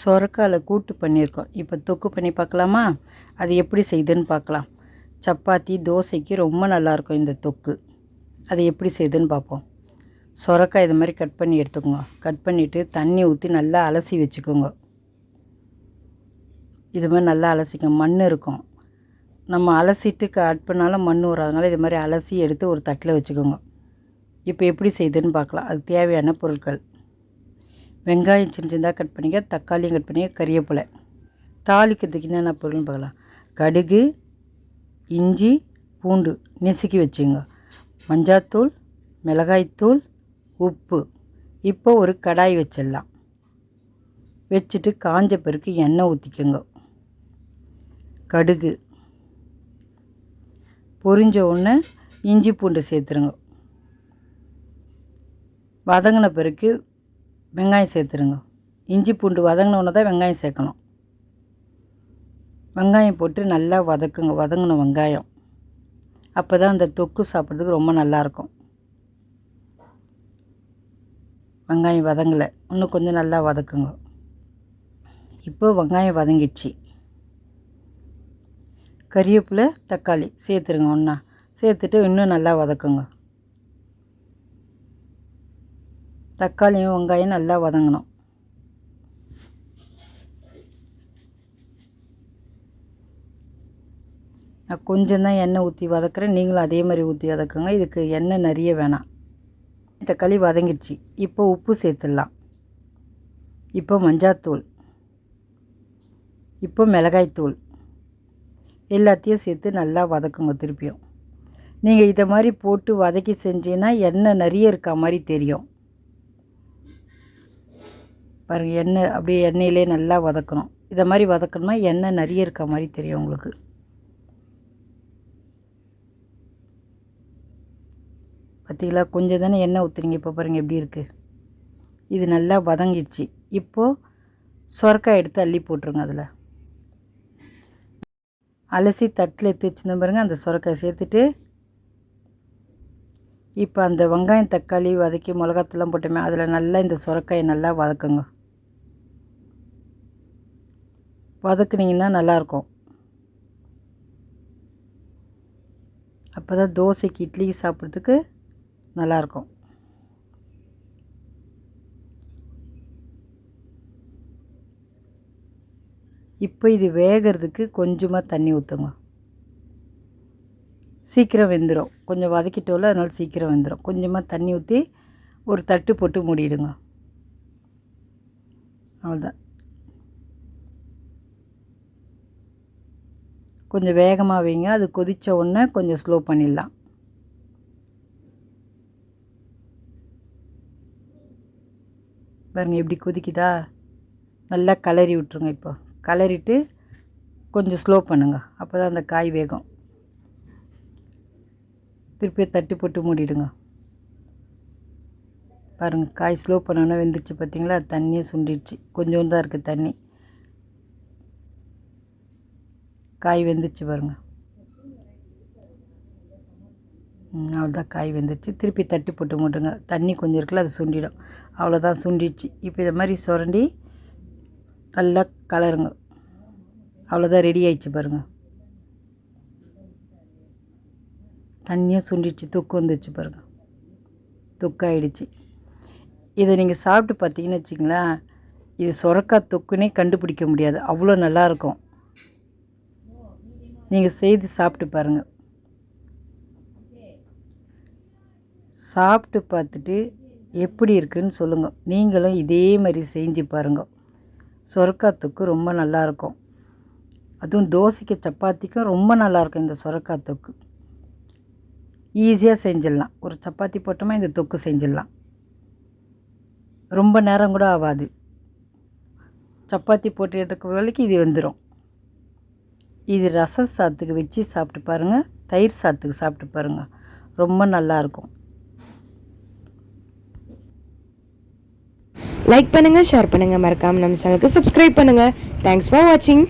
சொரக்காயில் கூட்டு பண்ணியிருக்கோம். இப்போ தொக்கு பண்ணி பார்க்கலாமா? அது எப்படி செய்யுதுன்னு பார்க்கலாம். சப்பாத்தி தோசைக்கு ரொம்ப நல்லாயிருக்கும் இந்த தொக்கு. அது எப்படி செய்யுதுன்னு பார்ப்போம். சொரக்காய் இது மாதிரி கட் பண்ணி எடுத்துக்கோங்க. கட் பண்ணிவிட்டு தண்ணி ஊற்றி நல்லா அலசி வச்சுக்கோங்க. இது மாதிரி நல்லா அலசிக்க மண் இருக்கும். நம்ம அலசிட்டு கட் பண்ணாலும் மண் வராதனால இது மாதிரி அலசி எடுத்து ஒரு தட்டில் வச்சுக்கோங்க. இப்போ எப்படி செய்யுதுன்னு பார்க்கலாம். அது தேவையான பொருட்கள். வெங்காயம் சின்ன சின்னதாக கட் பண்ணிக்க தக்காளியும் கட் பண்ணிக்க கறிவேப்பிலை தாளிக்கிறதுக்கு என்னென்ன பொருள்னு பார்க்கலாம். கடுகு இஞ்சி பூண்டு நெசுக்கி வச்சுங்க மஞ்சாத்தூள் மிளகாய்த்தூள் உப்பு. இப்போ ஒரு கடாய் வச்சிடலாம். வச்சுட்டு காஞ்ச பிறகு எண்ணெய் ஊற்றிக்கோங்க கடுகு. பொரிஞ்ச உடனே இஞ்சி பூண்டு சேர்த்துருங்க. வதங்கின பிறகு வெங்காயம் சேர்த்துருங்க. இஞ்சி பூண்டு வதங்கினோன்னு தான் வெங்காயம் சேர்க்கணும். வெங்காயம் போட்டு நல்லா வதக்குங்க வதங்கின வெங்காயம். அப்போ தான் அந்த தொக்கு சாப்பிட்றதுக்கு ரொம்ப நல்லாயிருக்கும். வெங்காயம் வதங்கலை இன்னும் கொஞ்சம் நல்லா வதக்குங்க. இப்போ வெங்காயம் வதங்கிடுச்சு. கறிவேப்பிலை தக்காளி சேர்த்துருங்க ஒன்றா சேர்த்துட்டு இன்னும் நல்லா வதக்குங்க. தக்காளியும் வெங்காயம் நல்லா வதங்கணும். நான் கொஞ்சம் தான் எண்ணெய் ஊற்றி வதக்குறேன். நீங்களும் அதே மாதிரி ஊற்றி வதக்குங்க. இதுக்கு எண்ணெய் நிறைய வேணாம். தக்காளி வதங்கிடுச்சு. இப்போ உப்பு சேர்த்துடலாம். இப்போ மஞ்சாத்தூள். இப்போ மிளகாய்த்தூள். எல்லாத்தையும் சேர்த்து நல்லா வதக்குங்க திருப்பியும். நீங்கள் இதை மாதிரி போட்டு வதக்கி செஞ்சீங்கன்னா எண்ணெய் நிறைய இருக்க மாதிரி தெரியும். பாருங்கள் எண்ணெய் அப்படியே எண்ணெயிலே நல்லா வதக்கணும். இதை மாதிரி வதக்கணும்னா எண்ணெய் நிறைய இருக்க மாதிரி தெரியும் உங்களுக்கு. பார்த்தீங்களா? கொஞ்சம் தானே எண்ணெய் ஊற்றுறீங்க இப்போ பாருங்கள் எப்படி இருக்குது இது நல்லா வதங்கிடுச்சு. இப்போது சொரக்காய் எடுத்து அள்ளி போட்டுருங்க அதில். அலசி தட்டில் எடுத்து வச்சுருந்தோம் பாருங்கள் அந்த சொரக்காய் சேர்த்துட்டு. இப்போ அந்த வெங்காயம் தக்காளி வதக்கி மிளகாத்தெல்லாம் போட்டோமே அதில் நல்லா இந்த சுரக்காயை நல்லா வதக்குங்க. வதக்குனிங்கன்னா நல்லாயிருக்கும் அப்போ தான் தோசைக்கு இட்லிக்கு சாப்பிட்றதுக்கு நல்லாயிருக்கும் இப்போ இது வேகிறதுக்கு கொஞ்சமாக தண்ணி ஊற்றுங்க சீக்கிரம் வெந்துடும் கொஞ்சம் வதக்கிட்டோல அதனால் சீக்கிரம் வெந்துடும் கொஞ்சமாக தண்ணி ஊற்றி ஒரு தட்டு போட்டு மூடிடுங்க. அவ்வளோதான் கொஞ்சம் வேகமாக வைங்க. அது கொதித்த உடனே கொஞ்சம் ஸ்லோ பண்ணிடலாம். பாருங்கள் எப்படி கொதிக்குதா? நல்லா கலரி விட்ருங்க இப்போ. கலரிட்டு கொஞ்சம் ஸ்லோ பண்ணுங்கள் அப்போ தான் அந்த காய் வேகும். திருப்பி தட்டி போட்டு மூடிடுங்க. பாருங்கள் காய் ஸ்லோ பண்ணோன்னே வெந்துருச்சு பார்த்தீங்களா? தண்ணியே சுண்டிடுச்சு. கொஞ்சோண்டு தான் இருக்குது தண்ணி. காய் வெந்துருச்சு பாருங்கள் அவ்வளோதான் காய் வெந்துருச்சு. திருப்பி தட்டி போட்டு மூட்டுங்க. தண்ணி கொஞ்சம் இருக்குல்ல அது சுண்டிடும். அவ்வளோதான் சுண்டிடுச்சு. இப்போ இதை மாதிரி சுரண்டி நல்லா கலருங்க. அவ்வளோதான் ரெடி ஆயிடுச்சு பாருங்கள் தண்ணியும் சுண்டிடுச்சு தொக்கு வந்துடுச்சு பாருங்கள் தொக்காயிடுச்சு. இதை நீங்கள் சாப்பிட்டு பார்த்தீங்கன்னு வச்சிங்களேன் இது சுரக்கா தொக்குனே கண்டுபிடிக்க முடியாது. அவ்வளோ நல்லாயிருக்கும் நீங்கள் செய்து சாப்பிட்டு பாருங்கள் சாப்பிட்டு பார்த்துட்டு எப்படி இருக்குன்னு சொல்லுங்கள் நீங்களும் இதே மாதிரி செஞ்சு பாருங்கள் சொரக்காய் தொக்கு ரொம்ப நல்லாயிருக்கும் அதுவும் தோசைக்கு சப்பாத்திக்கும் ரொம்ப நல்லாயிருக்கும் இந்த சொரக்காய் தொக்கு ஈஸியாக செஞ்சிடலாம். ஒரு சப்பாத்தி போட்டோமா இந்த தொக்கு செஞ்சிடலாம். ரொம்ப நேரம் கூட ஆகாது. சப்பாத்தி போட்டு எடுக்கிற வேலைக்கு இது வந்துடும் இது ரச சாத்துக்கு வச்சு சாப்பிட்டு பாருங்கள் தயிர் சாத்துக்கு சாப்பிட்டு பாருங்கள் ரொம்ப நல்லாயிருக்கும் லைக் பண்ணுங்கள் ஷேர் பண்ணுங்கள் மறக்காமல் நம்ம சேனலுக்கு சப்ஸ்கிரைப் பண்ணுங்கள் தேங்க்ஸ் ஃபார் வாட்சிங்